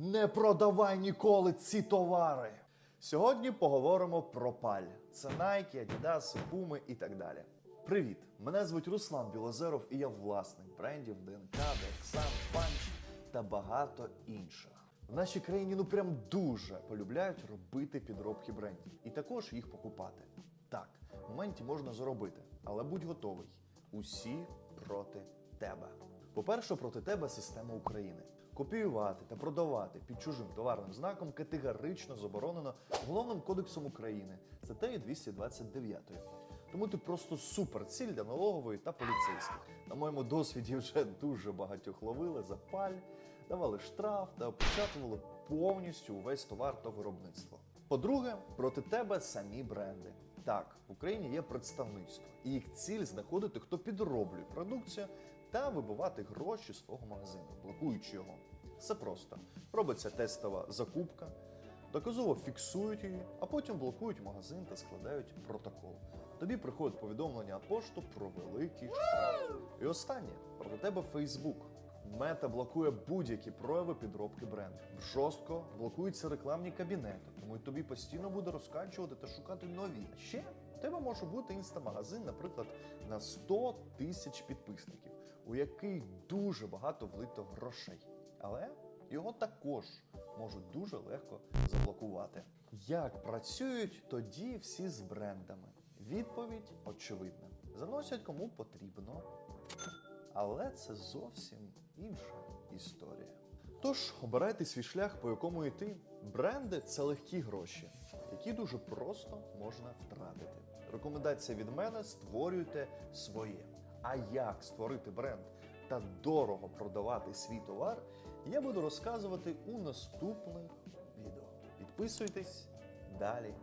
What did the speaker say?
Не продавай ніколи ці товари. Сьогодні поговоримо про паль. Це Nike, Adidas, Puma і так далі. Привіт! Мене звуть Руслан Білозеров і я власник брендів ДНК, Дексан, Панч та багато інших. В нашій країні ну прям дуже полюбляють робити підробки брендів і також їх покупати. Так, в моменті можна заробити, але будь готовий. Усі проти тебе. По-перше, проти тебе система України. Копіювати та продавати під чужим товарним знаком категорично заборонено Головним кодексом України статтею 229. Тому ти просто супер ціль для налогової та поліцейських. На моєму досвіді вже дуже багатьох ловили за паль, давали штраф та опечатували повністю увесь товар та виробництво. По-друге, проти тебе самі бренди. Так, в Україні є представництво, і їх ціль знаходити, хто підроблює продукцію та вибивати гроші з твого магазину, блокуючи його. Все просто. Робиться тестова закупка, доказово фіксують її, а потім блокують магазин та складають протокол. Тобі приходить повідомлення пошту про великий штраф. І останнє проти тебе Фейсбук. Мета блокує будь-які прояви підробки бренду. Жорстко блокуються рекламні кабінети, тому тобі постійно буде розкачувати та шукати нові. Ще в тебе може бути інстамагазин, наприклад, на 100 тисяч підписників, у який дуже багато влито грошей. Але його також можуть дуже легко заблокувати. Як працюють тоді всі з брендами? Відповідь очевидна: заносять кому потрібно. Але це зовсім інша історія. Тож обирайте свій шлях, по якому йти. Бренди це легкі гроші, які дуже просто можна втратити. Рекомендація від мене: створюйте своє. А як створити бренд та дорого продавати свій товар, я буду розказувати у наступних відео. Підписуйтесь далі.